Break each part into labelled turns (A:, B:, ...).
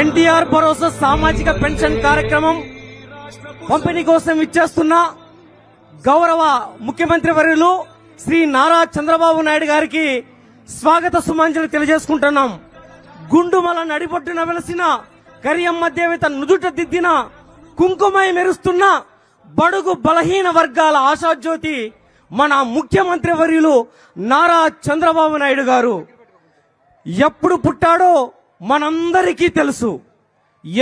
A: ఎన్టీఆర్ భరోసా సామాజిక పెన్షన్ కార్యక్రమం పంపిణీ కోసం ఇచ్చేస్తున్న గౌరవ ముఖ్యమంత్రి వర్యులు శ్రీ నారా చంద్రబాబు నాయుడు గారికి స్వాగత సుమాంజలి తెలియజేసుకుంటున్నాం. గుండుమల నడిపొట్టున వెలసిన కరియమ్మ దేవత నుదుట దిద్దిన కుంకుమై మెరుస్తున్న బడుగు బలహీన వర్గాల ఆశాజ్యోతి మన ముఖ్యమంత్రి వర్యులు నారా చంద్రబాబు నాయుడు గారు. ఎప్పుడు పుట్టాడో మనందరికీ తెలుసు.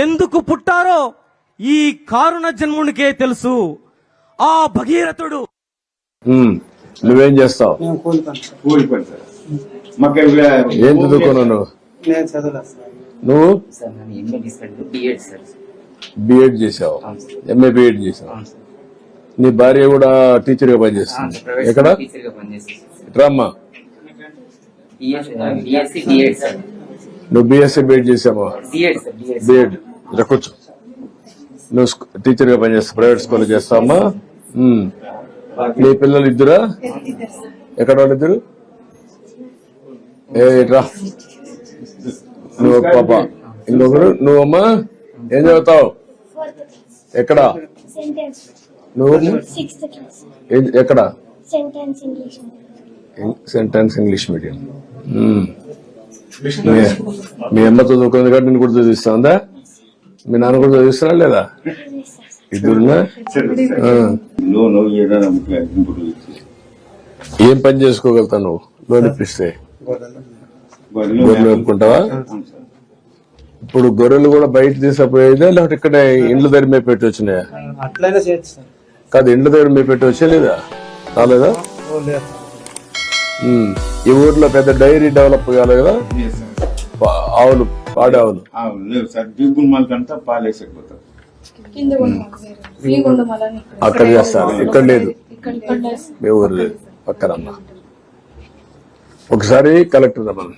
A: ఎందుకు పుట్టారో ఈ కారుణ జన్మునికే తెలుసు. ఆ భగీరథుడు
B: నువ్వేం చేస్తావు? ఏం చదువుకున్నావు నువ్వు?
C: బిఎడ్
B: చేసావు. ఎంఏ బిఎడ్ చేసావు. నీ భార్య కూడా
C: టీచర్గా
B: పనిచేస్తుంది. ఎక్కడ? రామ్మా. నువ్వు బిఎస్సీ బిఎడ్ చేసావా? బిఎడ్ ఇలా కూర్చో. నువ్వు టీచర్గా పనిచేస్తావు. Private school చేస్తావమ్మా. నీ పిల్లలు ఇద్దరా? ఎక్కడ వాళ్ళు ఇద్దరు? ఏ రా నువ్వు పాప. ఇంకొకరు? నువ్వమ్మా? ఏం చదువుతావు? ఎక్కడ?
D: సెంటెన్స్
B: నువ్వు? ఎక్కడ?
D: Sentence English
B: sentence English medium. మీ- అమ్మ చదువుకుంది కాబట్టి నేను కూడా చదివిస్తుందా మీ నాన్న కూడా చదివిస్తున్నా లేదా? ఇద్దరున్నా ఏం పని చేసుకోగలుగుతావు నువ్వు? లోన్ ఇప్పిస్తే.
E: గొర్రెలు
F: గొర్రెలు
B: గొర్రెలు మేపుకుంటావా
F: అవును సార్.
B: ఇప్పుడు గొర్రెలు కూడా బయట తీసుకుపోయేదా లేకపోతే ఇక్కడ ఇండ్ల దగ్గర మేము పెట్టి వచ్చినాయా?
E: అట్లయినా చేయొచ్చు
B: కాదు ఇండ్ల దగ్గర మేము పెట్టి వచ్చా లేదా? రాలేదా. ఈ ఊర్లో పెద్ద డైరీ డెవలప్ కావాలి కదా? ఆవులు పాడి ఆవులు.
F: లేవు సార్.
B: అక్కడ చేస్తారు. ఇక్కడ లేదు. మీ ఊరు లేదు. పక్కనమ్మా ఒకసారి కలెక్టర్ రమ్మని.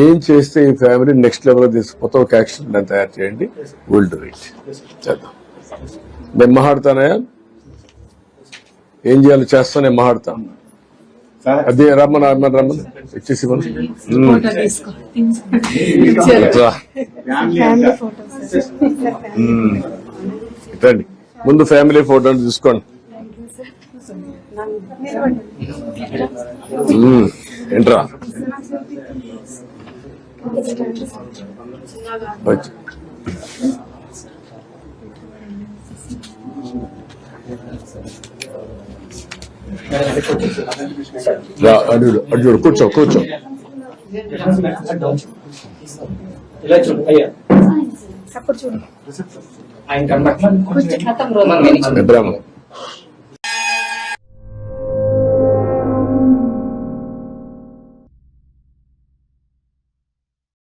B: ఏం చేస్తే ఈ ఫ్యామిలీ నెక్స్ట్ లెవెల్ తీసుకుపోతే ఒక యాక్షన్ ప్లాన్ తయారు చేయండి. విల్ డూ ఇట్ చేద్దాం. నేను మాట్లాడతానయా ఏం చేయాలో? చేస్తా నేను మాట్లాడతాను
F: సార్
B: అదే రమ్మని రమ్మని రమ్మని. ఇచ్చేసి ఉమ్. రండి ముందు ఫ్యామిలీ ఫోటో తీసుకోండి. ఏంట్రా? వచ్చి. రా అడుగు అడుగు కూర్చో కూర్చో.
A: ఇలా చూడు అయ్యా.
G: అప్పుడు చూడు.
A: ఆయన కనబట్ల